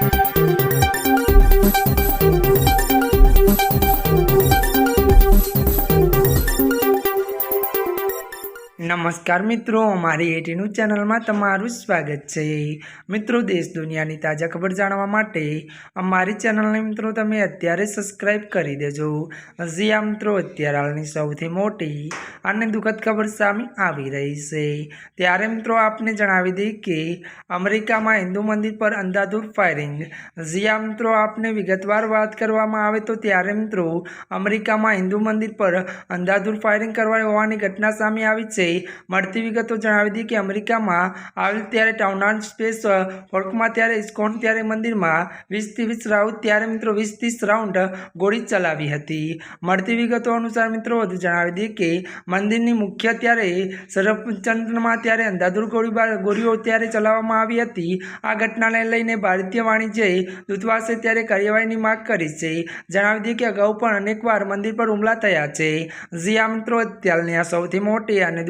Thank you. નમસ્કાર મિત્રો, અમારી એટીનું ચેનલમાં તમારું સ્વાગત છે. મિત્રો, દેશ દુનિયાની તાજા ખબર જાણવા માટે અમારી ચેનલને મિત્રો તમે અત્યારે સબસ્ક્રાઈબ કરી દેજો. હજી આ મિત્રો, અત્યારે હાલની સૌથી મોટી અને દુઃખદ ખબર સામે આવી રહી છે. ત્યારે મિત્રો, આપને જણાવી દઈએ કે અમેરિકામાં હિન્દુ મંદિર પર અંધાધૂર ફાયરિંગ હજી આ મિત્રો, આપને વિગતવાર વાત કરવામાં આવે તો ત્યારે મિત્રો, અમેરિકામાં હિન્દુ મંદિર પર અંધાધૂર ફાયરિંગ કરવા હોવાની ઘટના સામે આવી છે. મળતી વિગતો જણાવી હતી કે અમેરિકામાં આવેલ ત્યારે ટાઉન સ્પેસ હોર્કમાં ત્યારે ઇસ્કોન ત્યારે મંદિરમાં વીસથી વીસ રાઉન્ડ, ત્યારે મિત્રો વીસ ત્રીસ રાઉન્ડ ગોળી ચલાવી હતી. મળતી વિગતો અનુસાર મિત્રો વધુ જણાવી દઈએ કે મંદિરની મુખ્ય ત્યારે સરપચંદ્રમાં ત્યારે અંધાધૂર ગોળીબાર ગોળીઓ ત્યારે ચલાવવામાં આવી હતી. આ ઘટનાને લઈને ભારતીય વાણિજ્ય દૂતાવાસે ત્યારે કાર્યવાહીની માંગ કરી છે. જણાવી દઈએ કે અગાઉ પણ અનેકવાર મંદિર પર હુમલા થયા છે. જીયા મિત્રો, અત્યારની આ સૌથી મોટી અને